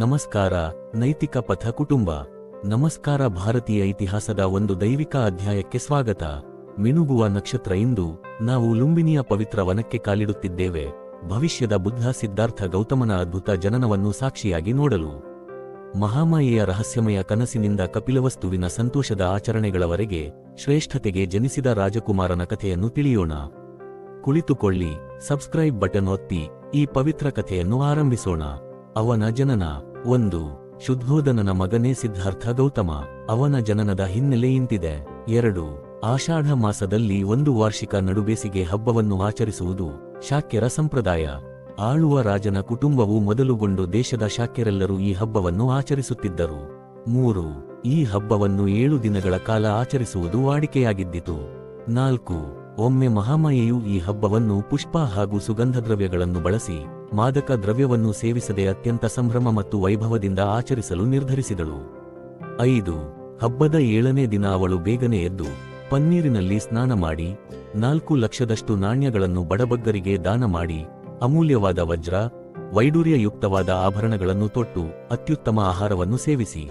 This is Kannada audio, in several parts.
ನಮಸ್ಕಾರ, ನೈತಿಕ ಪಥ ಕುಟುಂಬ. ನಮಸ್ಕಾರ ಭಾರತೀಯ ಇತಿಹಾಸದ ಒಂದು ದೈವಿಕ ಅಧ್ಯಾಯಕ್ಕೆ ಸ್ವಾಗತ. ಮಿನುಗುವ ನಕ್ಷತ್ರ ಇಂದು ನಾವು ಲುಂಬಿನಿಯ ಪವಿತ್ರ ವನಕ್ಕೆ ಕಾಲಿಡುತ್ತಿದ್ದೇವೆ. ಭವಿಷ್ಯದ ಬುದ್ಧ ಸಿದ್ಧಾರ್ಥ ಗೌತಮನ ಅದ್ಭುತ ಜನನವನ್ನು ಸಾಕ್ಷಿಯಾಗಿ ನೋಡಲು. ಮಹಾಮಾಯೆಯ ರಹಸ್ಯಮಯ ಕನಸಿನಿಂದ ಕಪಿಲವಸ್ತುವಿನ ಸಂತೋಷದ ಆಚರಣೆಗಳವರೆಗೆ ಶ್ರೇಷ್ಠತೆಗೆ ಜನಿಸಿದ ರಾಜಕುಮಾರನ ಕಥೆಯನ್ನು ತಿಳಿಯೋಣ. ಕುಳಿತುಕೊಳ್ಳಿ, ಸಬ್ಸ್ಕ್ರೈಬ್ ಬಟನ್ ಒತ್ತಿ ಈ ಪವಿತ್ರ ಕಥೆಯನ್ನು ಆರಂಭಿಸೋಣ. ಅವನ ಜನನ. ಒಂದು ಶುದ್ಧೋಧನನ ಮಗನೇ ಸಿದ್ಧಾರ್ಥ ಗೌತಮ. ಅವನ ಜನನದ ಹಿನ್ನೆಲೆ ಇಂತಿದೆ. ಎರಡು, ಆಷಾಢ ಮಾಸದಲ್ಲಿ ಒಂದು ವಾರ್ಷಿಕ ನಡುಬೇಸಿಗೆ ಹಬ್ಬವನ್ನು ಆಚರಿಸುವುದು ಶಾಕ್ಯರ ಸಂಪ್ರದಾಯ. ಆಳುವ ರಾಜನ ಕುಟುಂಬವು ಮೊದಲುಗೊಂಡು ದೇಶದ ಶಾಕ್ಯರೆಲ್ಲರೂ ಈ ಹಬ್ಬವನ್ನು ಆಚರಿಸುತ್ತಿದ್ದರು. ಮೂರು, ಈ ಹಬ್ಬವನ್ನು ಏಳು ದಿನಗಳ ಕಾಲ ಆಚರಿಸುವುದು ವಾಡಿಕೆಯಾಗಿದ್ದಿತು. ನಾಲ್ಕು ಒಮ್ಮೆ ಮಹಾಮಾಯೆಯು ಈ ಹಬ್ಬವನ್ನು ಪುಷ್ಪ ಹಾಗೂ ಸುಗಂಧ ದ್ರವ್ಯಗಳನ್ನು ಬಳಸಿ ಮಾದಕ ದ್ರವ್ಯವನ್ನು ಸೇವಿಸದೆ ಅತ್ಯಂತ ಸಂಭ್ರಮ ಮತ್ತು ವೈಭವದಿಂದ ಆಚರಿಸಲು ನಿರ್ಧರಿಸಿದಳು. ಐದು, ಹಬ್ಬದ ಏಳನೇ ದಿನ ಅವಳು ಬೇಗನೆ ಎದ್ದು ಪನ್ನೀರಿನಲ್ಲಿ ಸ್ನಾನ ಮಾಡಿ, ನಾಲ್ಕು ಲಕ್ಷದಷ್ಟು ನಾಣ್ಯಗಳನ್ನು ಬಡಬಗ್ಗರಿಗೆ ದಾನ ಮಾಡಿ, ಅಮೂಲ್ಯವಾದ ವಜ್ರ, ವೈಡೂರ್ಯಯುಕ್ತವಾದ ಆಭರಣಗಳನ್ನು ತೊಟ್ಟು ಅತ್ಯುತ್ತಮ ಆಹಾರವನ್ನು ಸೇವಿಸಿ.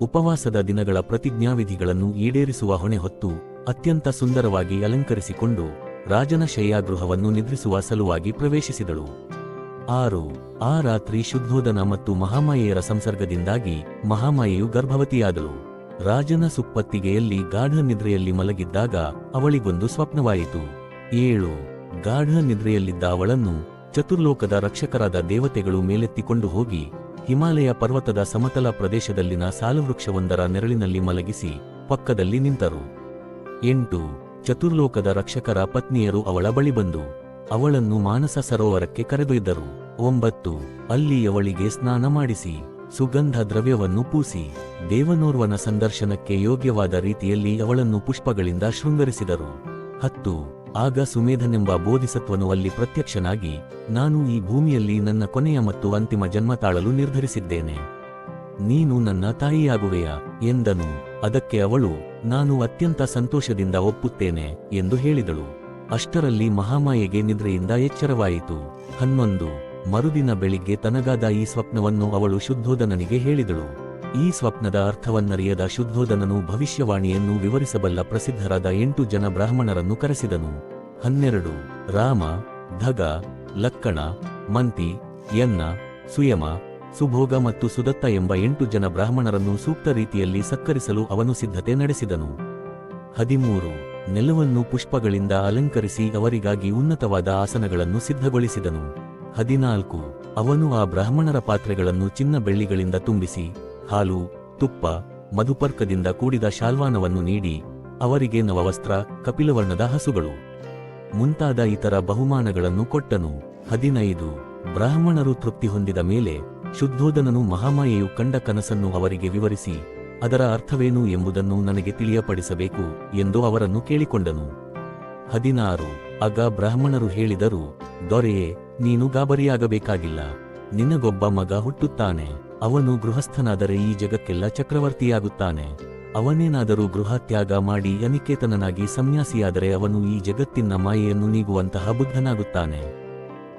ಉಪವಾಸದ ದಿನಗಳ ಪ್ರತಿಜ್ಞಾವಿಧಿಗಳನ್ನು ಈಡೇರಿಸುವ ಹೊಣೆ ಹೊತ್ತು ಅತ್ಯಂತ ಸುಂದರವಾಗಿ ಅಲಂಕರಿಸಿಕೊಂಡು ರಾಜನ ಶಯ್ಯಾಗೃಹವನ್ನು ನಿದ್ರಿಸುವ ಸಲುವಾಗಿ ಪ್ರವೇಶಿಸಿದಳು. ಆರು, ಆ ರಾತ್ರಿ ಶುದ್ಧೋಧನ ಮತ್ತು ಮಹಾಮಾಯೆಯರ ಸಂಸರ್ಗದಿಂದಾಗಿ ಮಹಾಮಾಯೆಯು ಗರ್ಭವತಿಯಾದಳು. ರಾಜನ ಸುಪ್ಪತ್ತಿಗೆಯಲ್ಲಿ ಗಾಢ ನಿದ್ರೆಯಲ್ಲಿ ಮಲಗಿದ್ದಾಗ ಅವಳಿಗೊಂದು ಸ್ವಪ್ನವಾಯಿತು. ಏಳು, ಗಾಢ ನಿದ್ರೆಯಲ್ಲಿದ್ದ ಅವಳನ್ನು ಚತುರ್ಲೋಕದ ರಕ್ಷಕರಾದ ದೇವತೆಗಳು ಮೇಲೆತ್ತಿಕೊಂಡು ಹೋಗಿ ಹಿಮಾಲಯ ಪರ್ವತದ ಸಮತಲ ಪ್ರದೇಶದಲ್ಲಿನ ಸಾಲವೃಕ್ಷವೊಂದರ ನೆರಳಿನಲ್ಲಿ ಮಲಗಿಸಿ ಪಕ್ಕದಲ್ಲಿ ನಿಂತರು. ಎಂಟು, ಚತುರ್ಲೋಕದ ರಕ್ಷಕರ ಪತ್ನಿಯರು ಅವಳ ಬಳಿ ಬಂದು ಅವಳನ್ನು ಮಾನಸ ಸರೋವರಕ್ಕೆ ಕರೆದೊಯ್ದರು. ಒಂಬತ್ತು, ಅಲ್ಲಿ ಅವಳಿಗೆ ಸ್ನಾನ ಮಾಡಿಸಿ, ಸುಗಂಧ ದ್ರವ್ಯವನ್ನು ಪೂಸಿ, ದೇವನೋರ್ವನ ಸಂದರ್ಶನಕ್ಕೆ ಯೋಗ್ಯವಾದ ರೀತಿಯಲ್ಲಿ ಅವಳನ್ನು ಪುಷ್ಪಗಳಿಂದ ಶೃಂಗರಿಸಿದರು. ಹತ್ತು, ಆಗ ಸುಮೇಧನೆಂಬ ಬೋಧಿಸತ್ವನು ಅಲ್ಲಿ ಪ್ರತ್ಯಕ್ಷನಾಗಿ, ನಾನು ಈ ಭೂಮಿಯಲ್ಲಿ ನನ್ನ ಕೊನೆಯ ಮತ್ತು ಅಂತಿಮ ಜನ್ಮ ತಾಳಲು ನಿರ್ಧರಿಸಿದ್ದೇನೆ. ನೀನು ನನ್ನ ತಾಯಿಯಾಗುವೆಯಾ? ಎಂದನು. ಅದಕ್ಕೆ ಅವಳು ನಾನು ಅತ್ಯಂತ ಸಂತೋಷದಿಂದ ಒಪ್ಪುತ್ತೇನೆ ಎಂದು ಹೇಳಿದಳು. ಅಷ್ಟರಲ್ಲಿ ಮಹಾಮಾಯೆಗೆ ನಿದ್ರೆಯಿಂದ ಎಚ್ಚರವಾಯಿತು. ಹನ್ನೊಂದು, ಮರುದಿನ ಬೆಳಿಗ್ಗೆ ತನಗಾದ ಈ ಸ್ವಪ್ನವನ್ನು ಅವಳು ಶುದ್ಧೋಧನನಿಗೆ ಹೇಳಿದಳು. ಈ ಸ್ವಪ್ನದ ಅರ್ಥವನ್ನರಿಯದ ಶುದ್ಧೋಧನನು ಭವಿಷ್ಯವಾಣಿಯನ್ನು ವಿವರಿಸಬಲ್ಲ ಪ್ರಸಿದ್ಧರಾದ ಎಂಟು ಜನ ಬ್ರಾಹ್ಮಣರನ್ನು ಕರೆಸಿದನು. ಹನ್ನೆರಡು, ರಾಮ, ಧಗ, ಲಕ್ಕಣ, ಮಂತಿ, ಯನ್ನ, ಸುಯಮ ಸುಭೋಗ ಮತ್ತು ಸುದತ್ತ ಎಂಬ ಎಂಟು ಜನ ಬ್ರಾಹ್ಮಣರನ್ನು ಸೂಕ್ತ ರೀತಿಯಲ್ಲಿ ಸತ್ಕರಿಸಲು ಅವನು ಸಿದ್ಧತೆ ನಡೆಸಿದನು. ಹದಿಮೂರು. ನೆಲವನ್ನು ಪುಷ್ಪಗಳಿಂದ ಅಲಂಕರಿಸಿ ಅವರಿಗಾಗಿ ಉನ್ನತವಾದ ಆಸನಗಳನ್ನು ಸಿದ್ಧಗೊಳಿಸಿದನು. ಹದಿನಾಲ್ಕು. ಅವನು ಆ ಬ್ರಾಹ್ಮಣರ ಪಾತ್ರೆಗಳನ್ನು ಚಿನ್ನ ಬೆಳ್ಳಿಗಳಿಂದ ತುಂಬಿಸಿ, ಹಾಲು, ತುಪ್ಪ, ಮಧುಪರ್ಕದಿಂದ ಕೂಡಿದ ಶಾಲ್ವಾನವನ್ನು ನೀಡಿ, ಅವರಿಗೆ ನವವಸ್ತ್ರ, ಕಪಿಲವರ್ಣದ ಹಸುಗಳು. ಮುಂತಾದ ಇತರ ಬಹುಮಾನಗಳನ್ನು ಕೊಟ್ಟನು. ಹದಿನೈದು. ಬ್ರಾಹ್ಮಣರು ತೃಪ್ತಿ ಹೊಂದಿದ ಮೇಲೆ ಶುದ್ಧೋಧನನು ಮಹಾಮಾಯೆಯು ಕಂಡ ಕನಸನ್ನು ಅವರಿಗೆ ವಿವರಿಸಿ, ಅದರ ಅರ್ಥವೇನು ಎಂಬುದನ್ನು ನನಗೆ ತಿಳಿಯಪಡಿಸಬೇಕು ಎಂದು ಅವರನ್ನು ಕೇಳಿಕೊಂಡನು. ಹದಿನಾರು. ಆಗ ಬ್ರಾಹ್ಮಣರು ಹೇಳಿದರು, ದೊರೆಯೇ, ನೀನು ಗಾಬರಿಯಾಗಬೇಕಾಗಿಲ್ಲ. ನಿನಗೊಬ್ಬ ಮಗ ಹುಟ್ಟುತ್ತಾನೆ. ಅವನು ಗೃಹಸ್ಥನಾದರೆ ಈ ಜಗಕ್ಕೆಲ್ಲ ಚಕ್ರವರ್ತಿಯಾಗುತ್ತಾನೆ. ಅವನೇನಾದರೂ ಗೃಹತ್ಯಾಗ ಮಾಡಿ ಅನಿಕೇತನನಾಗಿ ಸಂನ್ಯಾಸಿಯಾದರೆ ಅವನು ಈ ಜಗತ್ತಿನ ಮಾಯೆಯನ್ನು ನೀಗುವಂತಹ ಬುದ್ಧನಾಗುತ್ತಾನೆ.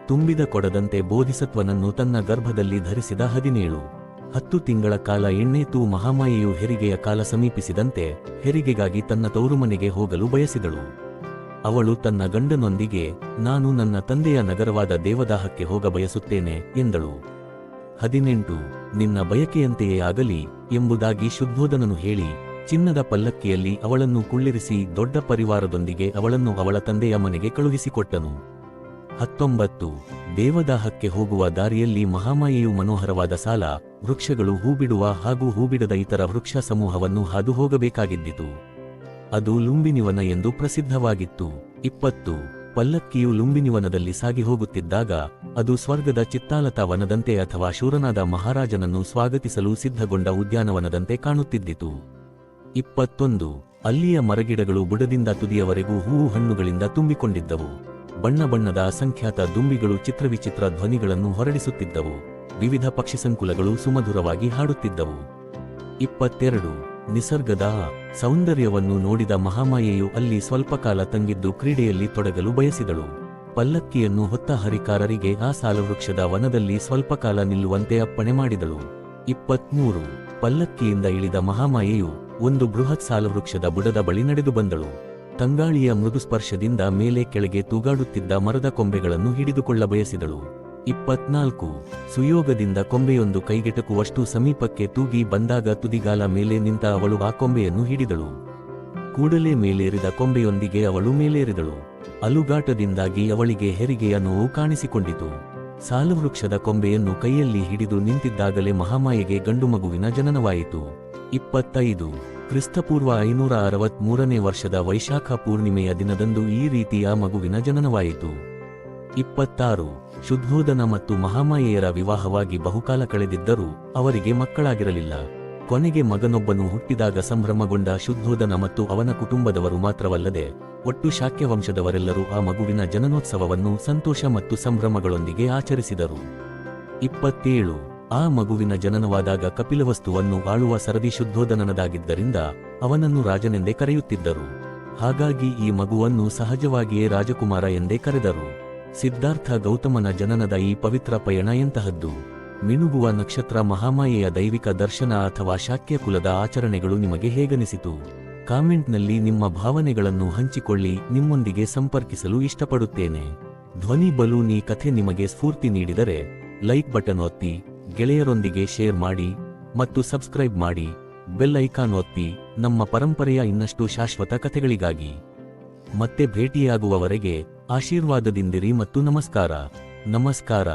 ತುಂಬಿದ ಕೊಡದಂತೆ ಬೋಧಿಸತ್ವನನ್ನು ತನ್ನ ಗರ್ಭದಲ್ಲಿ ಧರಿಸಿದ ಹದಿನೇಳು. ಹತ್ತು ತಿಂಗಳ ಕಾಲ ಎಣ್ಣೆತೂ ಮಹಾಮಾಯಿಯು ಹೆರಿಗೆಯ ಕಾಲ ಸಮೀಪಿಸಿದಂತೆ ಹೆರಿಗೆಗಾಗಿ ತನ್ನ ತೌರುಮನೆಗೆ ಹೋಗಲು ಬಯಸಿದಳು. ಅವಳು ತನ್ನ ಗಂಡನೊಂದಿಗೆ, ನಾನು ನನ್ನ ತಂದೆಯ ನಗರವಾದ ದೇವದಾಹಕ್ಕೆ ಹೋಗ ಬಯಸುತ್ತೇನೆ, ಎಂದಳು. ಹದಿನೆಂಟು. ನಿನ್ನ ಬಯಕೆಯಂತೆಯೇ ಆಗಲಿ ಎಂಬುದಾಗಿ ಶುದ್ಧೋಧನನು ಹೇಳಿ, ಚಿನ್ನದ ಪಲ್ಲಕ್ಕಿಯಲ್ಲಿ ಅವಳನ್ನು ಕುಳ್ಳಿರಿಸಿ ದೊಡ್ಡ ಪರಿವಾರದೊಂದಿಗೆ ಅವಳನ್ನು ಅವಳ ತಂದೆಯ ಮನೆಗೆ ಕಳುಹಿಸಿಕೊಟ್ಟನು. ಹತ್ತೊಂಬತ್ತು, ದೇವದಾಹಕ್ಕೆ ಹೋಗುವ ದಾರಿಯಲ್ಲಿ ಮಹಾಮಾಯೆಯು ಮನೋಹರವಾದ ಸಾಲ, ವೃಕ್ಷಗಳು ಹೂಬಿಡುವ ಹಾಗೂ ಹೂಬಿಡದ ಇತರ ವೃಕ್ಷ ಸಮೂಹವನ್ನು ಹಾದು ಹೋಗಬೇಕಾಗಿದ್ದಿತು ಅದು ಲುಂಬಿನಿವನ ಎಂದು ಪ್ರಸಿದ್ಧವಾಗಿತ್ತು. ಇಪ್ಪತ್ತು, ಪಲ್ಲಕ್ಕಿಯು ಲುಂಬಿನಿವನದಲ್ಲಿ ಸಾಗಿ ಹೋಗುತ್ತಿದ್ದಾಗ, ಅದು ಸ್ವರ್ಗದ ಚಿತ್ತಾಲತಾ ವನದಂತೆ ಅಥವಾ ಶೂರನಾದ ಮಹಾರಾಜನನ್ನು ಸ್ವಾಗತಿಸಲು ಸಿದ್ಧಗೊಂಡ ಉದ್ಯಾನವನದಂತೆ ಕಾಣುತ್ತಿದ್ದಿತು. ಇಪ್ಪತ್ತೊಂದು, ಅಲ್ಲಿಯ ಮರಗಿಡಗಳು ಬುಡದಿಂದ ತುದಿಯವರೆಗೂ ಹೂವು ಹಣ್ಣುಗಳಿಂದ ತುಂಬಿಕೊಂಡಿದ್ದವು. ಬಣ್ಣ ಬಣ್ಣದ ಅಸಂಖ್ಯಾತ ದುಂಬಿಗಳು ಚಿತ್ರವಿಚಿತ್ರ ಧ್ವನಿಗಳನ್ನು ಹೊರಡಿಸುತ್ತಿದ್ದವು. ವಿವಿಧ ಪಕ್ಷಿ ಸಂಕುಲಗಳು ಸುಮಧುರವಾಗಿ ಹಾಡುತ್ತಿದ್ದವು. ಇಪ್ಪತ್ತೆರಡು. ನಿಸರ್ಗದ ಸೌಂದರ್ಯವನ್ನು ನೋಡಿದ ಮಹಾಮಾಯೆಯು ಅಲ್ಲಿ ಸ್ವಲ್ಪ ಕಾಲ ತಂಗಿದ್ದು ಕ್ರೀಡೆಯಲ್ಲಿ ತೊಡಗಲು ಬಯಸಿದಳು. ಪಲ್ಲಕ್ಕಿಯನ್ನು ಹೊತ್ತ ಹರಿಕಾರರಿಗೆ ಆ ಸಾಲವೃಕ್ಷದ ವನದಲ್ಲಿ ಸ್ವಲ್ಪ ಕಾಲ ನಿಲ್ಲುವಂತೆ ಅಪ್ಪಣೆ ಮಾಡಿದಳು. ಇಪ್ಪತ್ಮೂರು. ಪಲ್ಲಕ್ಕಿಯಿಂದ ಇಳಿದ ಮಹಾಮಾಯೆಯು ಒಂದು ಬೃಹತ್ ಸಾಲವೃಕ್ಷದ ಬುಡದ ಬಳಿ ನಡೆದು ಬಂದಳು. ತಂಗಾಳಿಯ ಮೃದು ಸ್ಪರ್ಶದಿಂದ ಮೇಲೆ ಕೆಳಗೆ ತೂಗಾಡುತ್ತಿದ್ದ ಮರದ ಕೊಂಬೆಗಳನ್ನು ಹಿಡಿದುಕೊಳ್ಳ ಬಯಸಿದಳು. ಇಪ್ಪತ್ನಾಲ್ಕು. ಸುಯೋಗದಿಂದ ಕೊಂಬೆಯೊಂದು ಕೈಗೆಟಕುವಷ್ಟು ಸಮೀಪಕ್ಕೆ ತೂಗಿ ಬಂದಾಗ ತುದಿಗಾಲ ಮೇಲೆ ನಿಂತ ಅವಳು ಆ ಕೊಂಬೆಯನ್ನು ಹಿಡಿದಳು. ಕೂಡಲೇ ಮೇಲೇರಿದ ಕೊಂಬೆಯೊಂದಿಗೆ ಅವಳು ಮೇಲೇರಿದಳು. ಅಲುಗಾಟದಿಂದಾಗಿ ಅವಳಿಗೆ ಹೆರಿಗೆಯ ನೋವು ಕಾಣಿಸಿಕೊಂಡಿತು. ಸಾಲವೃಕ್ಷದ ಕೊಂಬೆಯನ್ನು ಕೈಯಲ್ಲಿ ಹಿಡಿದು ನಿಂತಿದ್ದಾಗಲೇ ಮಹಾಮಾಯಿಗೆ ಗಂಡು ಮಗುವಿನ ಜನನವಾಯಿತು. ಇಪ್ಪತ್ತೈದು. ಕ್ರಿಸ್ತಪೂರ್ವ ಐನೂರ ಅರವತ್ಮೂರನೇ ವರ್ಷದ ವೈಶಾಖ ಪೂರ್ಣಿಮೆಯ ದಿನದಂದು ಈ ರೀತಿಯ ಮಗುವಿನ ಜನನವಾಯಿತು. ಇಪ್ಪತ್ತಾರು ಶುದ್ಧೋಧನ ಮತ್ತು ಮಹಾಮಾಯೆಯರ ವಿವಾಹವಾಗಿ ಬಹುಕಾಲ ಕಳೆದಿದ್ದರೂ ಅವರಿಗೆ ಮಕ್ಕಳಾಗಿರಲಿಲ್ಲ. ಕೊನೆಗೆ ಮಗನೊಬ್ಬನು ಹುಟ್ಟಿದಾಗ ಸಂಭ್ರಮಗೊಂಡ ಶುದ್ಧೋಧನ ಮತ್ತು ಅವನ ಕುಟುಂಬದವರು ಮಾತ್ರವಲ್ಲದೆ ಒಟ್ಟು ಶಾಕ್ಯವಂಶದವರೆಲ್ಲರೂ ಆ ಮಗುವಿನ ಜನನೋತ್ಸವವನ್ನು ಸಂತೋಷ ಮತ್ತು ಸಂಭ್ರಮಗಳೊಂದಿಗೆ ಆಚರಿಸಿದರು. ಇಪ್ಪತ್ತೇಳು ಆ ಮಗುವಿನ ಜನನವಾದಾಗ ಕಪಿಲವಸ್ತುವನ್ನು ಆಳುವ ಸರದಿ ಶುದ್ಧೋದನನದಾಗಿದ್ದರಿಂದ ಅವನನ್ನು ರಾಜನೆಂದೇ ಕರೆಯುತ್ತಿದ್ದರು. ಹಾಗಾಗಿ ಈ ಮಗುವನ್ನು ಸಹಜವಾಗಿಯೇ ರಾಜಕುಮಾರ ಎಂದೇ ಕರೆದರು. ಸಿದ್ಧಾರ್ಥ ಗೌತಮನ ಜನನದ ಈ ಪವಿತ್ರ ಪಯಣ ಎಂತಹದ್ದು? ಮಿನುಗುವ ನಕ್ಷತ್ರ ಮಹಾಮಾಯೆಯ ದೈವಿಕ ದರ್ಶನ ಅಥವಾ ಶಾಕ್ಯ ಕುಲದ ಆಚರಣೆಗಳು ನಿಮಗೆ ಹೇಗನಿಸಿತು? ಕಾಮೆಂಟ್ನಲ್ಲಿ ನಿಮ್ಮ ಭಾವನೆಗಳನ್ನು ಹಂಚಿಕೊಳ್ಳಿ, ನಿಮ್ಮೊಂದಿಗೆ ಸಂಪರ್ಕಿಸಲು ಇಷ್ಟಪಡುತ್ತೇನೆ. ಧ್ವನಿ ಬಲೂನಿ ಕಥೆ ನಿಮಗೆ ಸ್ಫೂರ್ತಿ ನೀಡಿದರೆ, ಲೈಕ್ ಬಟನ್ ಒತ್ತಿ ಗೆಳೆಯರೊಂದಿಗೆ ಶೇರ್ ಮಾಡಿ ಮತ್ತು ಸಬ್ಸ್ಕ್ರೈಬ್ ಮಾಡಿ ಬೆಲ್ ಐಕಾನ್ ಒತ್ತಿ ನಮ್ಮ ಪರಂಪರೆಯ ಇನ್ನಷ್ಟು ಶಾಶ್ವತ ಕಥೆಗಳಿಗಾಗಿ. ಮತ್ತೆ ಭೇಟಿಯಾಗುವವರೆಗೆ ಆಶೀರ್ವಾದದಿಂದಿರಿ ಮತ್ತು ನಮಸ್ಕಾರ. ನಮಸ್ಕಾರ.